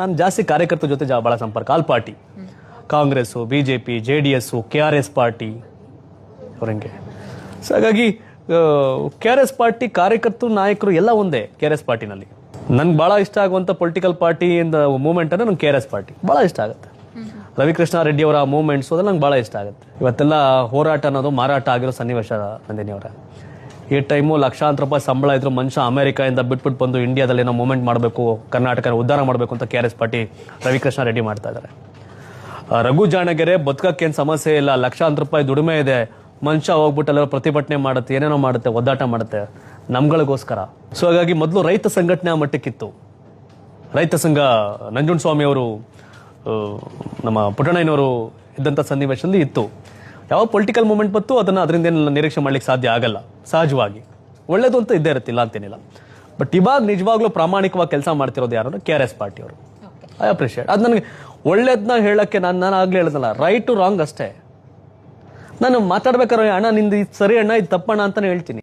ನಾನು ಜಾಸ್ತಿ ಕಾರ್ಯಕರ್ತರ ಜೊತೆ ಜಾ ಸಂಪರ್ಕ. All party. Congress B J P J D S, K R S party. ಅವ್ರಂಗೆ so ಹಾಗಾಗಿ ಕೆ ಆರ್ ಎಸ್ ಪಾರ್ಟಿ ಕಾರ್ಯಕರ್ತರು, ನಾಯಕರು ಎಲ್ಲ ಒಂದೇ ಕೆ ಆರ್ ಎಸ್ ಪಾರ್ಟಿನಲ್ಲಿ. ನನ್ಗೆ ಭಾಳ ಇಷ್ಟ ಆಗುವಂಥ ಪೊಲಿಟಿಕಲ್ ಪಾರ್ಟಿ ಇಂದ ಮೂವ್ಮೆಂಟ್ ಅಂದರೆ ನಂಗೆ ಕೆ ಆರ್ ಎಸ್ ಪಾರ್ಟಿ. ಭಾಳ ಇಷ್ಟ ಆಗುತ್ತೆ. ರವಿಕೃಷ್ಣ ರೆಡ್ಡಿ ಅವರ ಮೂವ್ಮೆಂಟ್ಸ್ ಅದೆಲ್ಲ ನಂಗೆ ಭಾಳ ಇಷ್ಟ ಆಗುತ್ತೆ. ಇವತ್ತೆಲ್ಲ ಹೋರಾಟ ಅನ್ನೋದು ಮಾರಾಟ ಆಗಿರೋ ಸನ್ನಿವೇಶ ನಂದಿನಿ ಅವರ ಈ ಟೈಮು ಲಕ್ಷಾಂತರ ರೂಪಾಯಿ ಸಂಬಳ ಇದ್ರು ಮನುಷ್ಯ ಅಮೆರಿಕಾಯಿಂದ ಬಿಟ್ಬಿಟ್ಟು ಬಂದು ಇಂಡಿಯಾದಲ್ಲಿ ಏನೋ ಮೂಮೆಂಟ್ ಮಾಡಬೇಕು ಕರ್ನಾಟಕ ಉದ್ಧಾರ ಮಾಡಬೇಕು ಅಂತ ಕೆ ಆರ್ ಎಸ್ ಪಾಟಿ ರವಿಕೃಷ್ಣ ರೆಡ್ಡಿ ಮಾಡ್ತಾ ಇದ್ದಾರೆ. ರಘು ಜಾಣಗೆರೆ, ಬದುಕಕ್ಕೇನು ಸಮಸ್ಯೆ ಇಲ್ಲ, ಲಕ್ಷಾಂತರ ರೂಪಾಯಿ ದುಡಿಮೆ ಇದೆ, ಮನುಷ್ಯ ಹೋಗ್ಬಿಟ್ಟು ಎಲ್ಲರೂ ಪ್ರತಿಭಟನೆ ಮಾಡುತ್ತೆ, ಏನೇನೋ ಮಾಡುತ್ತೆ, ಒದ್ದಾಟ ಮಾಡುತ್ತೆ, ನಮ್ಗಳಿಗೋಸ್ಕರ. ಸೊ ಹಾಗಾಗಿ ಮೊದಲು ರೈತ ಸಂಘಟನೆ ಆ ಮಟ್ಟಕ್ಕಿತ್ತು. ರೈತ ಸಂಘ ನಂಜುಂಡಸ್ವಾಮಿ ಅವರು ನಮ್ಮ ಪುಟ್ಟಣ್ಣಯ್ಯನವರು ಇದ್ದಂಥ ಸನ್ನಿವೇಶದಲ್ಲಿ ಇತ್ತು. ಯಾವ ಪೊಲಿಟಿಕಲ್ ಮೂಮೆಂಟ್ ಬಂತು ಅದನ್ನು ಅದರಿಂದ ನಿರೀಕ್ಷೆ ಮಾಡ್ಲಿಕ್ಕೆ ಸಾಧ್ಯ ಆಗಲ್ಲ. ಸಹಜವಾಗಿ. ಒಳ್ಳೇದು ಅಂತ ಇದ್ದೇ ಇರುತ್ತಿಲ್ಲ ಅಂತೇನಿಲ್ಲ. ಬಟ್ ಇವಾಗ ನಿಜವಾಗ್ಲೂ ಪ್ರಾಮಾಣಿಕವಾಗಿ ಕೆಲಸ ಮಾಡ್ತಿರೋದು ಯಾರು? ಕೆ ಆರ್ ಎಸ್ ಪಾರ್ಟಿಯವರು ಐ ಅಪ್ರಿಷಿಯೇಟ್ ಅದು ನನಗೆ ಒಳ್ಳೇದನ್ನ ಹೇಳಕ್ಕೆ ನಾನು ನಾನು ಆಗಲೇ ಹೇಳಿದ್ನಲ್ಲ ರೈಟ್ ಟು ರಾಂಗ್ ಅಷ್ಟೇ. ನಾನು ಮಾತಾಡ್ಬೇಕಾದ್ರೆ ಅಣ್ಣ ನಿಂದು ಇದು ಸರಿ ಅಣ್ಣ ಇದು ತಪ್ಪಣ್ಣ ಅಂತಾನೆ ಹೇಳ್ತೀನಿ.